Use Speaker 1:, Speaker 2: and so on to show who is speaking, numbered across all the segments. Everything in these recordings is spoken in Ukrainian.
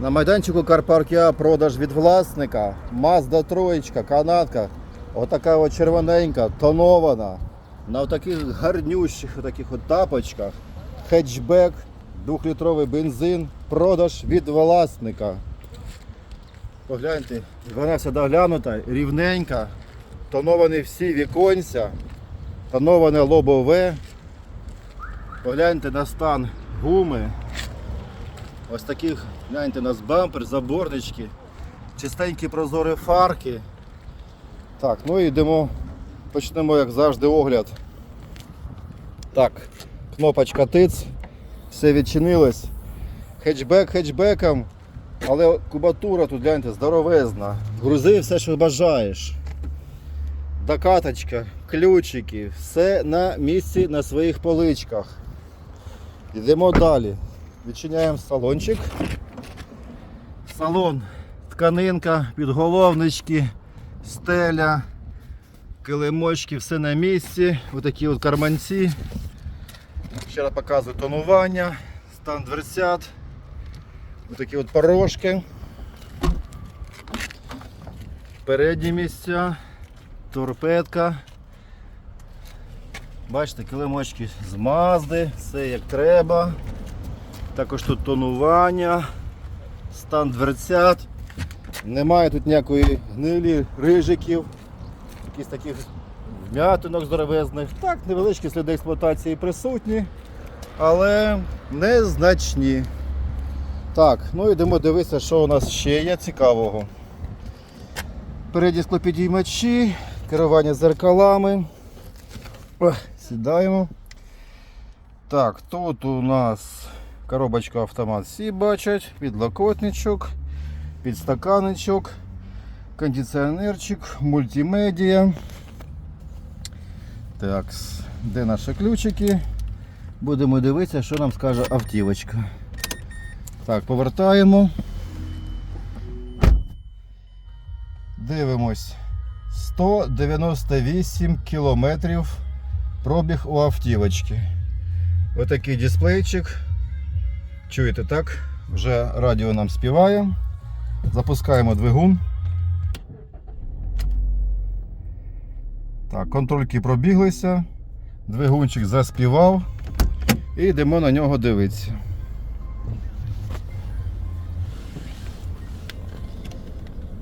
Speaker 1: На майданчику Карпаркія продаж від власника. Mazda троєчка, канатка. Отака от червоненька, тонована. На таких гарнющих таких от тапочках. Хетчбек, 2-літровий бензин. Продаж від власника. Погляньте, вона вся доглянута, рівненька. Тоновані всі віконця. Тоноване лобове. Погляньте на стан гуми. Ось таких, гляньте, у нас бампер, заборнички, чистенькі прозорі фарки. Так, ну і йдемо, почнемо, як завжди, огляд. Так, кнопочка тиц, все відчинилось. Хетчбек хетчбеком, але кубатура тут гляньте, здоровезна. Грузи все, що бажаєш. Докаточка, ключики, все на місці на своїх поличках. Йдемо далі. Відчиняємо салончик. Салон, тканинка, підголовнички, стеля, килимочки, все на місці. Отакі от карманці. Ще раз показую тонування, стан дверцят. Отакі от порожки. Передні місця, торпедка. Бачите, килимочки з Мазди, все як треба. Також тут тонування, стан дверцят. Немає тут ніякої гнилі, рижиків, якісь таких вмятинок здоровезних. Так, невеличкі сліди експлуатації присутні, але незначні. Так, ну йдемо дивитися, що у нас ще є цікавого. Передні склопідіймачі, керування зеркалами. Ох, Сідаємо. Так, тут у нас коробочка автомат всі бачать, підлокотничок, підстаканничок, кондиціонерчик, мультимедіа. Так, де наші ключики? Будемо дивитися, що нам скаже автівочка. Так, повертаємо. Дивимось. 198 кілометрів пробіг у автівочки. Отакий дисплейчик. Чуєте, так? Вже радіо нам співає. Запускаємо двигун. Так, контрольки пробіглися. Двигунчик заспівав. І йдемо на нього дивитися.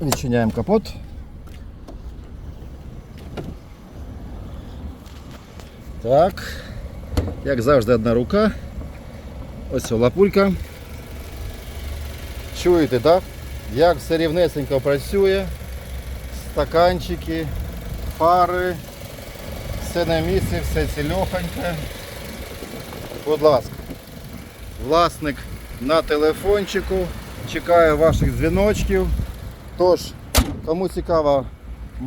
Speaker 1: Відчиняємо капот. Так. Як завжди, одна рука. Ось лапулька. Чуєте, так? Як все рівнесенько працює. Стаканчики, фари, все на місці, все цільохоньке. Будь ласка, власник на телефончику, чекає ваших дзвіночків. Тож, кому цікава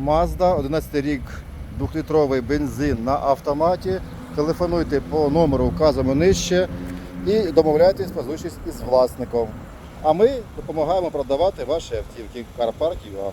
Speaker 1: Mazda, 11 рік, 2-літровий бензин на автоматі, телефонуйте по номеру, вказано нижче і домовляйтесь про зустріч із власником. А ми допомагаємо продавати ваші автівки. Карпарк.ua.